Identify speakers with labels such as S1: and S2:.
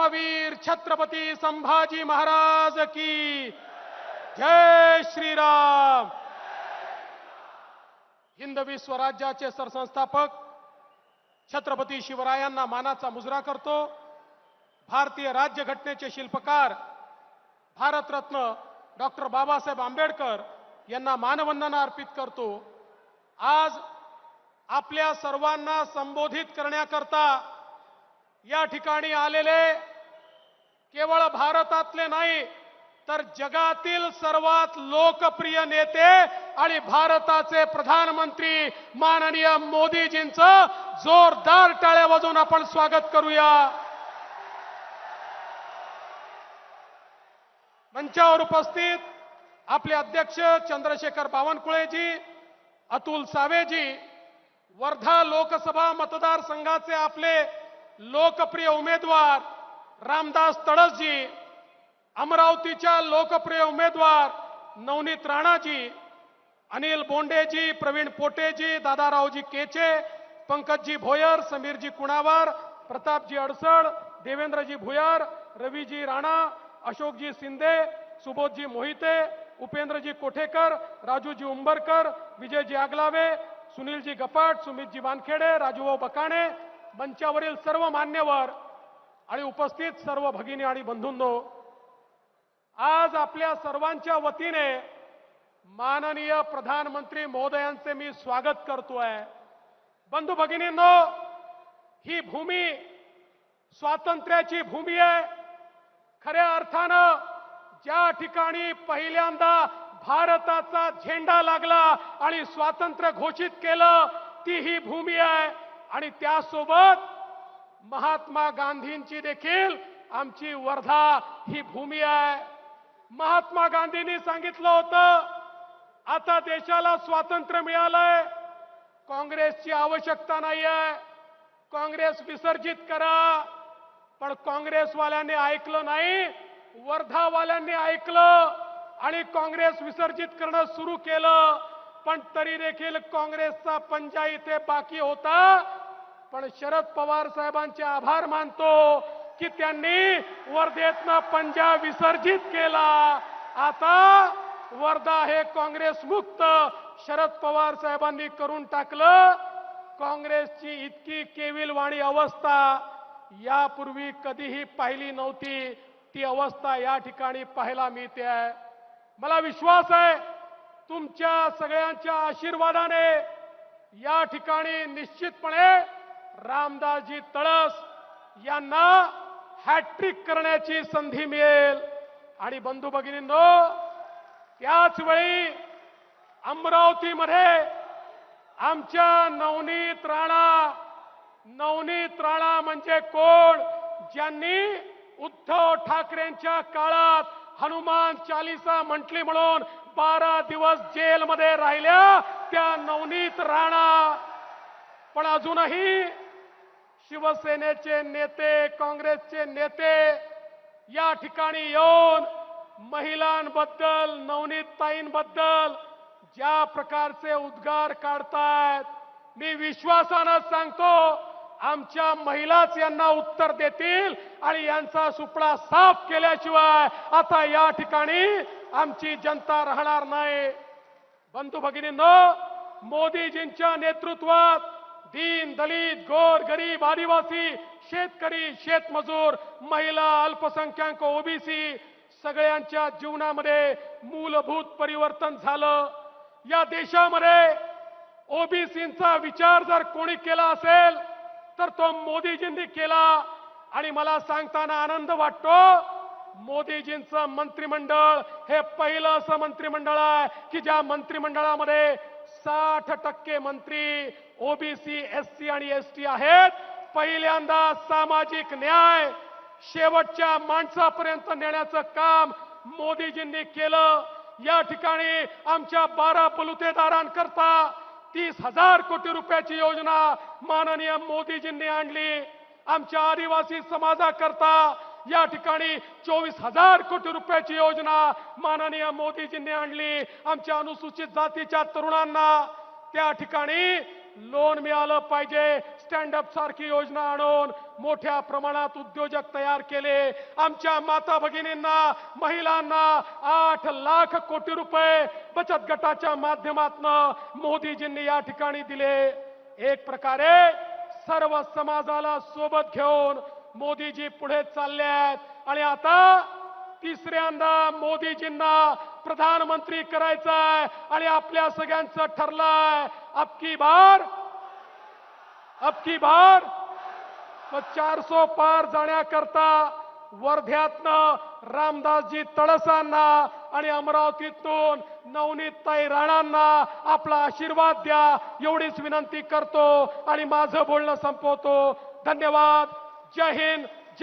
S1: धर्मवीर छत्रपती संभाजी महाराज की जय श्रीराम. हिंदवी स्वराज्याचे सरसंस्थापक छत्रपती शिवरायांना मानाचा मुजरा करतो. भारतीय राज्यघटनेचे शिल्पकार भारतरत्न डॉक्टर बाबासाहेब आंबेडकर यांना मानवंदना अर्पित करतो. आज आपल्या सर्वांना संबोधित करण्याकरता या ठिकाणी आलेले केवळ भारतातले नाही तर जगातील सर्वात लोकप्रिय नेते आणि भारताचे प्रधानमंत्री माननीय मोदीजींचं जोरदार टाळ्या वाजवून आपण स्वागत करूया. मंचावर उपस्थित आपले अध्यक्ष चंद्रशेखर बावनकुळेजी अतुल सावेजी वर्धा लोकसभा मतदारसंघाचे आपले लोकप्रिय उमेदवार रामदास तडसजी अमरावतीच्या लोकप्रिय उमेदवार नवनीत राणाजी अनिल बोंडेजी प्रवीण पोटेजी दादारावजी केचे पंकजजी भोयर समीरजी कुणावार प्रतापजी अडसळ देवेंद्रजी भुयार रवीजी राणा अशोकजी शिंदे सुबोधजी मोहिते उपेंद्रजी कोठेकर राजूजी उंबरकर विजयजी आगलावे सुनीलजी गपाट सुमितजी वानखेडे राजूभाऊ बकाणे मंचावरील सर्व मान्यवर आणि उपस्थित सर्व भगिनी आणि बंधूंनो आज आपल्या सर्वांच्या वतीने माननीय प्रधानमंत्री महोदयांचे मी स्वागत करतोय बंधू भगिनींनो ही भूमी स्वातंत्र्याची भूमी आहे. खऱ्या अर्थानं ज्या ठिकाणी पहिल्यांदा भारताचा झेंडा लागला आणि स्वातंत्र्य घोषित केलं ती ही भूमी आहे. आणि त्यासोबत महात्मा गांधींची देखील आमची वर्धा ही भूमी आहे. महात्मा गांधींनी सांगितलं होतं आता देशाला स्वातंत्र्य मिळालंय. काँग्रेसची आवश्यकता नाही आहे काँग्रेस विसर्जित करा. पण काँग्रेसवाल्यांनी ऐकलं नाही वर्धावाल्यांनी ऐकलं आणि काँग्रेस विसर्जित करणं सुरू केलं. पण तरी देखील काँग्रेसचा पंजा इथे बाकी होता. पण शरद पवार साहेबांचे आभार मानतो की त्यांनी वर्धेतनं पंजा विसर्जित केला. आता वर्धा हे काँग्रेस मुक्त शरद पवार साहेबांनी करून टाकलं. काँग्रेसची इतकी केविलवाणी अवस्था यापूर्वी कधीही पाहिली नव्हती. ती अवस्था या ठिकाणी पाहायला मिळते. आहे मला विश्वास आहे तुमच्या सगळ्यांच्या आशीर्वादाने या ठिकाणी निश्चितपणे रामदासजी तळस यांना हॅट्रिक करण्याची संधी मिळेल. आणि बंधू भगिनींनो त्याच वेळी अमरावतीमध्ये आमच्या नवनीत राणा नवनीत राणा म्हणजे कोण? ज्यांनी उद्धव ठाकरेंच्या काळात हनुमान चालिसा म्हटली म्हणून बारा दिवस जेलमध्ये राहिल्या त्या नवनीत राणा. पण अजूनही शिवसेनेचे नेते काँग्रेसचे नेते या ठिकाणी येऊन महिलांबद्दल नवनीतताईंबद्दल ज्या प्रकारचे उद्गार काढतायत मी विश्वासानं सांगतो आमच्या महिलाच यांना उत्तर देतील आणि यांचा सुपडा साफ केल्याशिवाय आता या ठिकाणी आमची जनता राहणार नाही. बंधू भगिनींनो मोदीजींच्या नेतृत्वात दीन दलित गोर गरीब आदिवासी शेतकरी शेतमजूर महिला अल्पसंख्याक ओबीसी सगळ्यांच्या जीवनामध्ये मूलभूत परिवर्तन झालं. या देशामध्ये ओबीसींचा विचार जर कोणी केला असेल तर तो मोदीजींनी केला. आणि मला सांगताना आनंद वाटतो मोदीजींचं मंत्रिमंडळ हे पहिलं असं मंत्रिमंडळ आहे की ज्या मंत्रिमंडळामध्ये साठ टक्के मंत्री ओबीसी एस सी आणि एस टी आहेत. पहिल्यांदा सामाजिक न्याय शेवटच्या माणसापर्यंत नेण्याचं काम मोदीजींनी केलं. या ठिकाणी आमच्या बारा बलुतेदारांकरता तीस हजार कोटी रुपयाची योजना माननीय मोदीजींनी आणली. आमच्या आदिवासी समाजाकरता या ठिकाणी चोवीस हजार कोटी रुपयाची योजना माननीय मोदीजींनी आणली. आमच्या अनुसूचित जातीच्या तरुणांना त्या ठिकाणी लोन मिळालं पाहिजे. स्टँड अप सारखी योजना आणून मोठ्या प्रमाणात उद्योजक तयार केले. आमच्या माता भगिनींना महिलांना आठ लाख कोटी रुपये बचत गटाच्या माध्यमातून मोदीजींनी या ठिकाणी दिले. एक प्रकारे सर्व समाजाला सोबत घेऊन मोदीजी पुढे चालले आहेत. आणि आता तिसऱ्यांदा मोदीजींना प्रधानमंत्री करायचंय आणि आपल्या सगळ्यांचं ठरलंय. अबकी बार? अबकी बार? मग चारसो पार जाण्याकरता वर्ध्यातनं रामदासजी तळसांना आणि अमरावतीतून नवनीतताई राणांना आपला आशीर्वाद द्या. एवढीच विनंती करतो आणि माझं बोलणं संपवतो. धन्यवाद. जय हिंद.